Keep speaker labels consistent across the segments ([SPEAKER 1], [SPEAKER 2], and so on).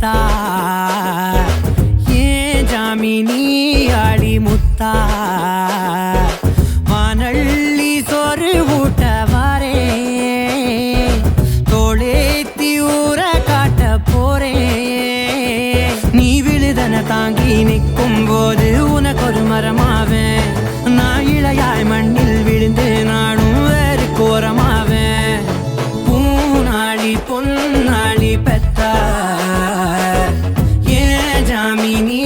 [SPEAKER 1] பெத்தா ஏன் ஜாமினி ஆடி முத்தா. வானள்ளி சோறு ஊட்ட வாரே. தோளேத்தி ஊற காட்ட போறே. நீ விழுதன தாங்கி நிற்கும் போது உனக்கு ஒரு மரமாவேன் ஏன்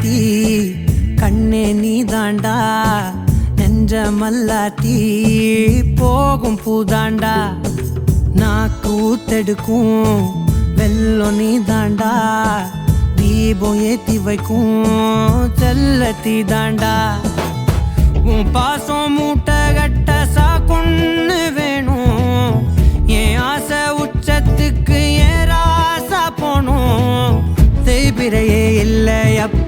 [SPEAKER 1] பாப்பாத்தி கண்ணே நீ தாண்டா நெஞ்ச மல்லாட்டி போகும் பூதாண்டா நாக்கு ஊத்தெடுக்கும் வெள்ளம் நீ தாண்டா தீபம் ஏத்தி வைக்கும் செல்ல தீ தாண்டா. உன் பாசம் மூட்டை கட்ட சாக்குன்னு வேணும் என் ஆசை உச்சத்துக்கு ஏன் ராசா போணும் செய்பிறையே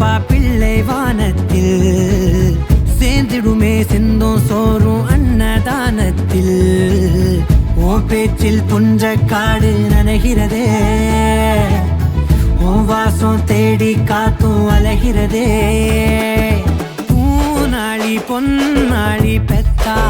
[SPEAKER 1] அப்பா பிள்ளை வானத்தில். சேர்ந்திடுமே சிந்தும் சோறும் அன்னதானத்தில். உன் பேச்சில் புன்ற காடு நனைகிறதே. உன் வாசம் தேடி காத்தும் அலைகிறதே. பூனாளி பொன்னாளி பெத்தா.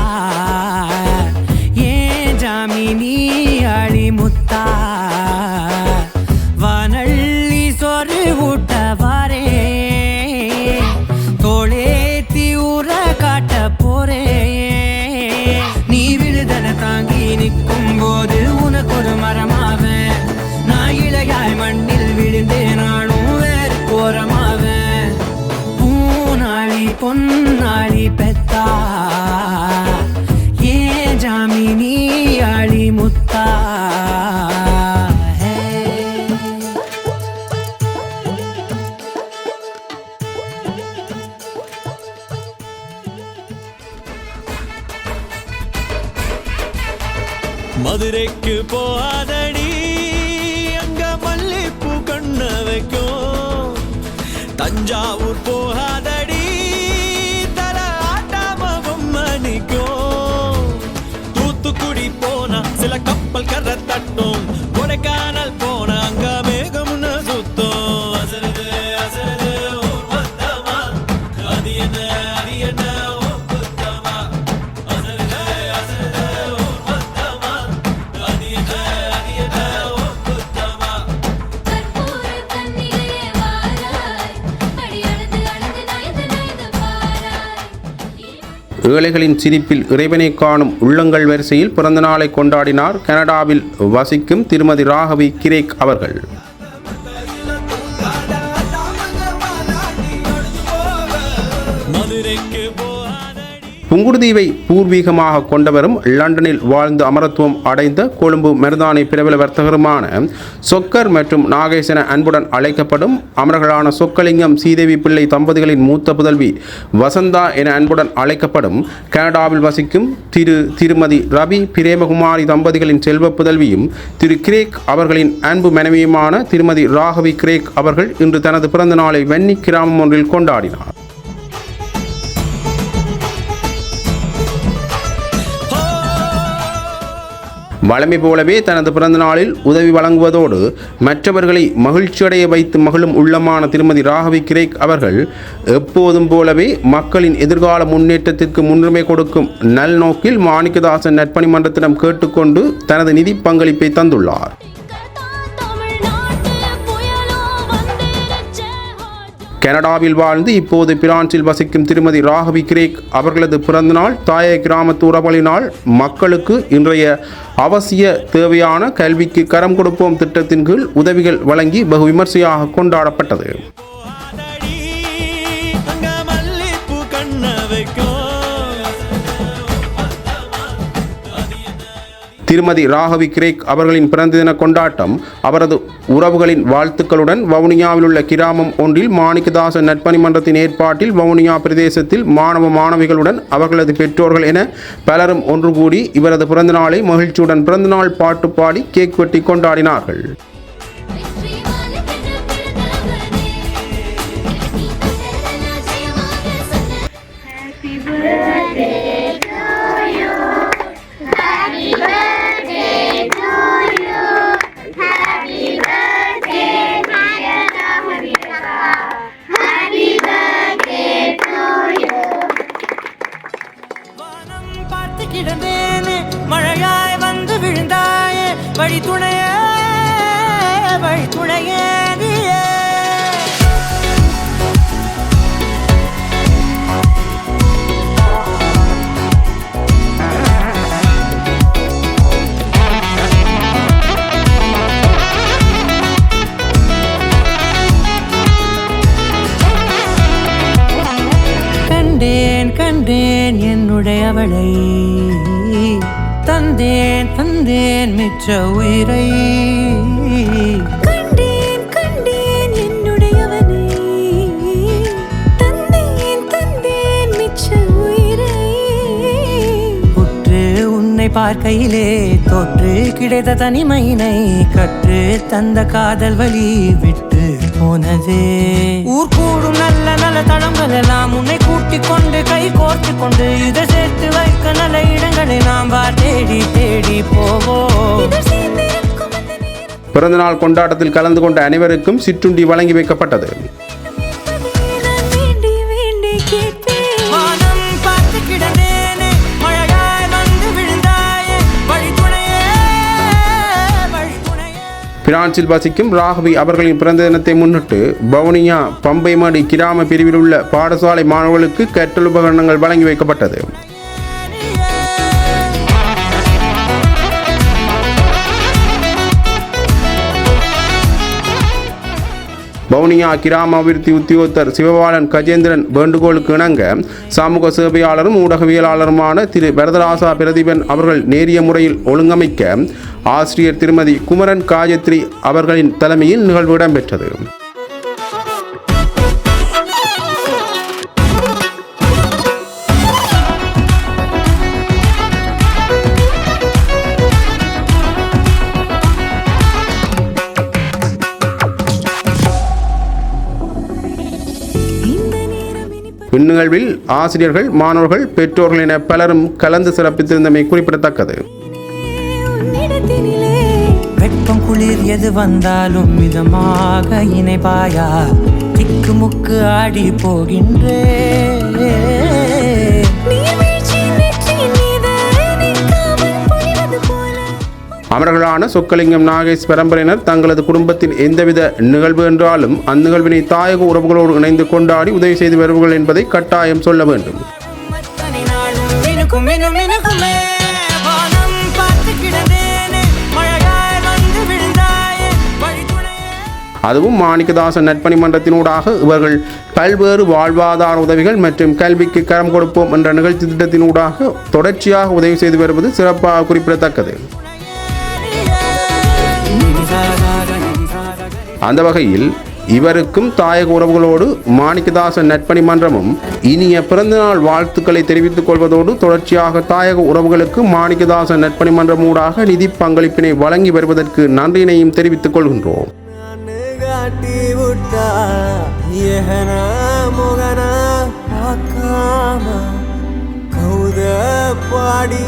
[SPEAKER 1] பொன்னாளி பெத்தா ஏ ஜாமினி ஆளி முத்தா
[SPEAKER 2] மதுரைக்கு போகாதடி. தட்டும் கொடைக்கானல்
[SPEAKER 3] போனாங்க.
[SPEAKER 4] ஏழைகளின் சிரிப்பில் இறைவனை காணும் உள்ளங்கள் வரிசையில் பிறந்த நாளை கொண்டாடினார் கனடாவில் வசிக்கும் திருமதி ராகவி கிரேக் அவர்கள். புங்குடுதீவை பூர்வீகமாக கொண்டவரும் லண்டனில் வாழ்ந்து அமரத்துவம் அடைந்த கொழும்பு மருதானை பிரபல வர்த்தகருமான சொக்கர் மற்றும் நாகேசன அன்புடன் அழைக்கப்படும் அமரர்களான சொக்கலிங்கம் சீதேவி பிள்ளை தம்பதிகளின் மூத்த புதல்வி வசந்தா என அன்புடன் அழைக்கப்படும் கனடாவில் வசிக்கும் திரு திருமதி ரவி பிரேமகுமாரி தம்பதிகளின் செல்வ புதல்வியும் திரு கிரேக் அவர்களின் அன்பு மனைவியுமான திருமதி ராகவி கிரேக் அவர்கள் இன்று தனது பிறந்த நாளை வன்னி கிராமம் ஒன்றில் கொண்டாடினார். வளமை போலவே தனது பிறந்தநாளில் உதவி வழங்குவதோடு மற்றவர்களை மகிழ்ச்சியடைய வைத்து மகிழும் உள்ளமான திருமதி ராகவி கிரேக் அவர்கள் எப்போதும் போலவே மக்களின் எதிர்கால முன்னேற்றத்திற்கு முன்னுரிமை கொடுக்கும் நல்நோக்கில் மாணிக்கதாசன் நற்பணி மன்றத்திடம் கேட்டுக்கொண்டு தனது நிதி பங்களிப்பை தந்துள்ளார். கனடாவில் வாழ்ந்து இப்போது பிரான்சில் வசிக்கும் திருமதி ராகவி கிரேக் அவர்களது பிறந்தநாள் தாய கிராமத்து உறவுகளினால் மக்களுக்கு இன்றைய அவசிய தேவையான கல்விக்கு கரம் கொடுப்போம் திட்டத்தின் கீழ் உதவிகள் வழங்கி வெகு விமர்சையாக கொண்டாடப்பட்டது. திருமதி ராகவி கிரேக் அவர்களின் பிறந்த தின கொண்டாட்டம் அவரது உறவுகளின் வாழ்த்துக்களுடன் வவுனியாவில் உள்ள கிராமம் ஒன்றில் மாணிக்கதாசன் நட்பணி மன்றத்தின் ஏற்பாட்டில் வவுனியா பிரதேசத்தில் மாணவ மாணவிகளுடன் அவர்களது பெற்றோர்கள் என பலரும் ஒன்று கூடி இவரது பிறந்தநாளை மகிழ்ச்சியுடன் பிறந்தநாள் பாட்டு பாடி கேக் வெட்டி கொண்டாடினார்கள்.
[SPEAKER 1] விழுந்தாயே வழி கண்டேன் கண்டேன் என்னுடைய அவளை தந்தேன்
[SPEAKER 3] தந்தேன் மிச்ச உயிரை.
[SPEAKER 1] பார்க்கையிலே தொற்று கிடைத்த தனிமையினை கற்று தந்த காதல் வழி விட்டு போனதே. ஊர் கூடும் நல்ல நல்ல தளங்கள் எல்லாம் உன்னை கூட்டிக் கொண்டு கை கோர்த்து கொண்டு இதை சேர்த்து வைக்க நல்ல இடங்களை நாம் வா தேடி தேடி போவோம்.
[SPEAKER 4] பிறந்தநாள் கொண்டாட்டத்தில் கலந்து கொண்ட அனைவருக்கும் சிற்றுண்டி வழங்கி வைக்கப்பட்டது. பிரான்சில் வசிக்கும் ராகவி அவர்களின் பிறந்த தினத்தை முன்னிட்டு பவுனியா பம்பைமடி கிராம பிரிவில் உள்ள பாடசாலை மாணவர்களுக்கு கற்றல் உபகரணங்கள் வழங்கி வைக்கப்பட்டது. வவுனியா கிராம அபிவிருத்தி உத்தியோகத்தர் சிவபாலன் கஜேந்திரன் வேண்டுகோளுக்கு இணங்க சமூக சேவையாளரும் ஊடகவியலாளருமான திரு வரதராசா பிரதீபன் அவர்கள் நேரிய முறையில் ஒழுங்கமைக்க ஆசிரியர் திருமதி குமரன் காயத்ரி அவர்களின் தலைமையில் நிகழ்வு இடம்பெற்றது. இந்நிகழ்வில் ஆசிரியர்கள் மாணவர்கள் பெற்றோர்கள் என பலரும் கலந்து சிறப்பித்திருந்தமை குறிப்பிடத்தக்கது.
[SPEAKER 1] வெப்பம் குளிர் எது வந்தாலும் மிதமாக இணைப்பாயா? திக்கு முக்கு ஆடி போகின்றே.
[SPEAKER 4] அமரர்களான சொக்கலிங்கம் நாகேஷ் பரம்பரையினர் தங்களது குடும்பத்தின் எந்தவித நிகழ்வு என்றாலும் அந்நிகழ்வினை தாயக உறவுகளோடு இணைந்து கொண்டாடி உதவி செய்து வருவார்கள் என்பதை கட்டாயம் சொல்ல வேண்டும். அதுவும் மாணிக்கதாசன் நட்பணி மன்றத்தினூடாக இவர்கள் பல்வேறு வாழ்வாதார உதவிகள் மற்றும் கல்விக்கு கரம் கொடுப்போம் என்ற நிகழ்ச்சி திட்டத்தினூடாக தொடர்ச்சியாக உதவி செய்து வருவது சிறப்பாக குறிப்பிடத்தக்கது. அந்த வகையில் இவருக்கும் தாயக உறவுகளோடு மாணிக்கதாசன் நட்பணி மன்றமும் இனிய பிறந்தநாள் வாழ்த்துக்களை தெரிவித்துக் கொள்வதோடு தொடர்ச்சியாக தாயக உறவுகளுக்கு மாணிக்கதாசன் நட்பணி மன்றம் ஊடாக நிதி பங்களிப்பினை வழங்கி வருவதற்கு நன்றியினையும் தெரிவித்துக் கொள்கின்றோம்.
[SPEAKER 2] பாடி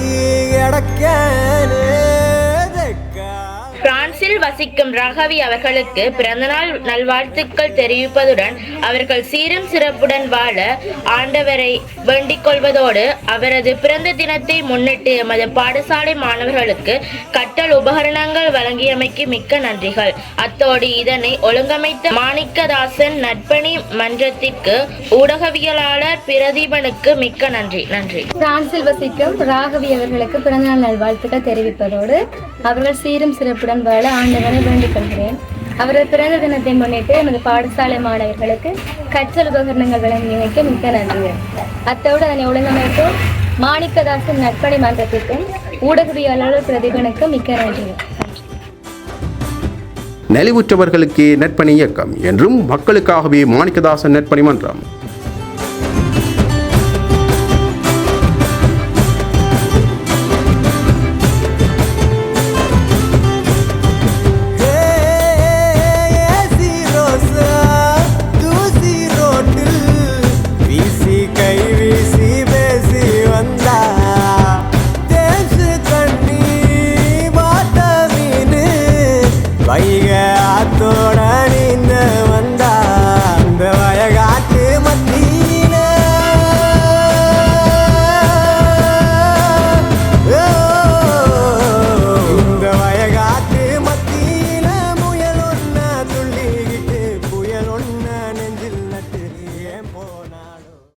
[SPEAKER 2] கிடக்கனே
[SPEAKER 5] வசிக்கும் ராகவி அவர்களுக்கு பிறந்தநாள் நல்வாழ்த்துக்கள் தெரிவிப்பதுடன் அவர்கள் சீரும் சிறப்புடன் வாழ ஆண்டவரை வேண்டிக் கொள்வதோடு அவரது பிறந்த தினத்தை முன்னிட்டு எமது பாடசாலை மாணவர்களுக்கு கட்டல் உபகரணங்கள் வழங்கியமைக்கு மிக்க நன்றிகள். அத்தோடு இதனை ஒழுங்கமைத்த மாணிக்கதாசன் நட்பணி மன்றத்திற்கு ஊடகவியலாளர் பிரதீபனுக்கு மிக்க நன்றி. நன்றி.
[SPEAKER 6] பிரான்சில் வசிக்கும் ராகவி அவர்களுக்கு பிறந்தநாள் நல்வாழ்த்துக்கள் தெரிவிப்பதோடு அவர்கள் சீரும் சிறப்புடன் வாழ ஆண்டவரை வேண்டிக் கொள்கிறேன். அவரது பிறந்த தினத்தை முன்னிட்டு எனது பாடசாலை மாணவர்களுக்கு கற்றல் உபகரணங்கள் வழங்கி வைக்க மிக்க நன்றி அத்தோடு அதனை ஒழுங்கமைத்து மாணிக்கதாசன் நற்பணி மன்றத்திற்கும் ஊடகவியலாளர் பிரதிபனுக்கும் மிக்க நன்றி
[SPEAKER 4] நலிவுற்றவர்களுக்கு நற்பணி இயக்கம் என்றும் மக்களுக்காகவே மாணிக்கதாசன் நற்பணி மன்றம் வைக ஆத்தோட